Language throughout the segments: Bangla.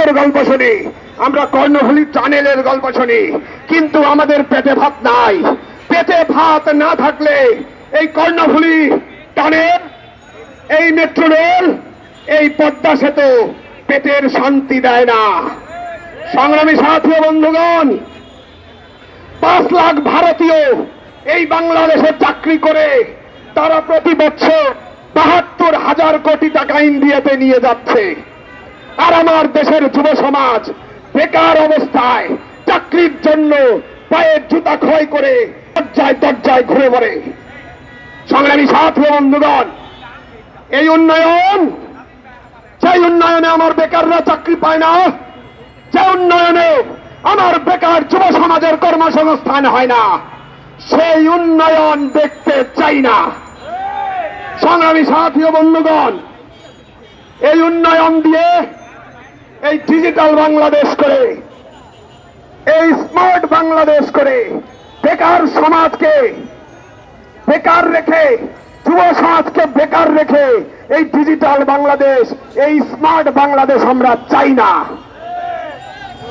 সেতুর গল্প শুনি। আমরা কর্ণফুলী টানেলের গল্প শুনি। কিন্তু আমাদের পেটে ভাত নাই। পেটে ভাত না থাকলে এই কর্ণফুলী টানেল এই মেট্রো রেল, এই পদ্মা সেতু পেটের শান্তি দেয় না। সংগ্রামী সাথী বন্ধুগণ, পাঁচ লাখ ভারতীয় এই বাংলাদেশে চাকরি করে তারা প্রতি বছর বাহাত্তর হাজার কোটি টাকা ইন্ডিয়াতে নিয়ে যাচ্ছে। আর আমার দেশের যুব সমাজ বেকার অবস্থায় চাকরির জন্য পায়ের জুতা ক্ষয় করে দরজায় দরজায় ঘুরে পড়ে সংগ্রামী সাথী বন্ধুগণ, এই উন্নয়ন সেই উন্নয়নে আমার বেকাররা চাকরি পায় না, যে উন্নয়নে আমার বেকার যুব সমাজের কর্মসংস্থান হয় না, সেই উন্নয়ন দেখতে চাই না। সংগ্রামী সাথী বন্ধুগণ, এই উন্নয়ন দিয়ে ডিজিটাল বাংলাদেশ করে এই স্মার্ট বাংলাদেশ করে বেকার সমাজকে বেকার রেখে, যুব সমাজকে বেকার রেখে এই ডিজিটাল বাংলাদেশ এই স্মার্ট বাংলাদেশ আমরা চাই না।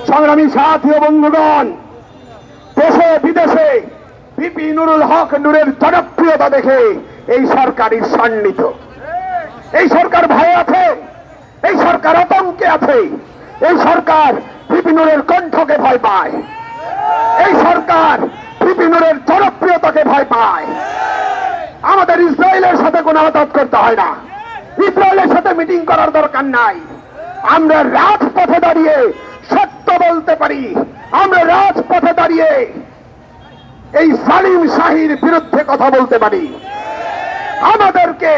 সংগ্রামী সাথী বন্ধুগণ, দেশে, বিদেশে বিপি নুরুল হক নুরের জনপ্রিয়তা দেখে এই সরকারি সান্নিধ্য এই সরকার ভয়ে আছে, এই সরকার আতঙ্কে আছে। এই সরকার বিপিনুরের কণ্ঠকে ভয় পায়। এই সরকার বিপিনুরের জনপ্রিয়তাকে ভয় পায়। আমাদের ইসরায়েলের সাথে কোনো আঘাত করতে হয় না। ইসরায়েলের সাথে মিটিং করার দরকার নাই। আমরা রাজপথে দাঁড়িয়ে সত্য বলতে পারি। আমরা রাজপথে দাঁড়িয়ে এই সালিম শাহির বিরুদ্ধে কথা বলতে পারি। আমাদেরকে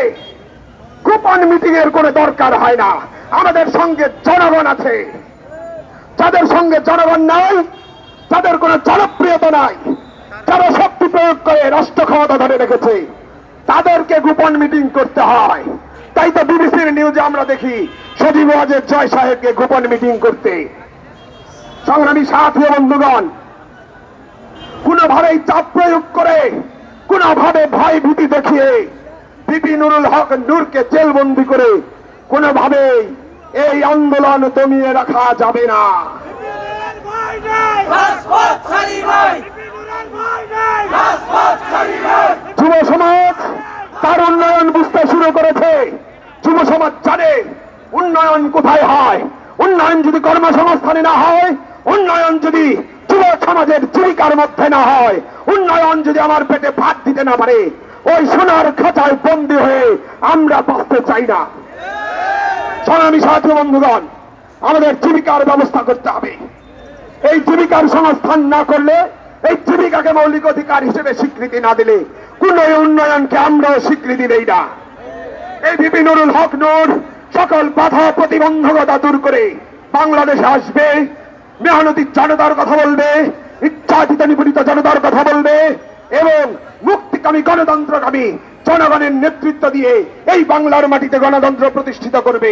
গোপন মিটিং এর কোনো দরকার হয় না। আমাদের সঙ্গে জনগণ আছে। যাদের সঙ্গে জনগণ নাই যাদের কোনো জনপ্রিয়তা নাই। যারা শক্তি প্রয়োগ করে রাষ্ট্র ক্ষমতা ধরে রেখেছে, তাদেরকে গোপন মিটিং করতে হয়। তাই তো বিবিসির নিউজে আমরা দেখি, সজীব ওয়াজেদ জয় সাহেবকে গোপন মিটিং করতে। সংগ্রামী সাথী বন্ধুগণ কোনোভাবেই চাপ প্রয়োগ করে, কোনোভাবে ভয় ভীতি দেখিয়ে বিপি নুরুল হক নূরকে জেলবন্দি করে কোনোভাবেই এই আন্দোলন দমিয়ে রাখা যাবে না। যুব সমাজ তার উন্নয়ন বুঝতে শুরু করেছে। যুব সমাজ জানে উন্নয়ন কোথায় হয়। উন্নয়ন যদি কর্মসংস্থানে না হয়, উন্নয়ন যদি যুব সমাজের জীবিকার মধ্যে না হয়, উন্নয়ন যদি আমার পেটে ভাত দিতে না পারে, ওই সোনার খাঁচায় বন্দী হয়ে আমরা বাঁচতে চাই না। সংগ্রামী সাথী বন্ধুগণ, আমাদের জীবিকার ব্যবস্থা করতে হবে। এই জীবিকার সংস্থান না করলে, এই জীবিকাকে মৌলিক অধিকার হিসেবে স্বীকৃতি না দিলে কোন উন্নয়নকে আমরাও স্বীকৃতি দেই না। এই বিপি নুরুল হক নূর সকল বাধা প্রতিবন্ধকতা দূর করে বাংলাদেশে আসবে, মেহনতি জনতার কথা বলবে, ইচ্ছাচিত নিপীড়িত জনতার কথা বলবে, এবং মুক্তিকামী গণতন্ত্রকামী জনগণের নেতৃত্ব দিয়ে এই বাংলার মাটিতে গণতন্ত্র প্রতিষ্ঠিত করবে।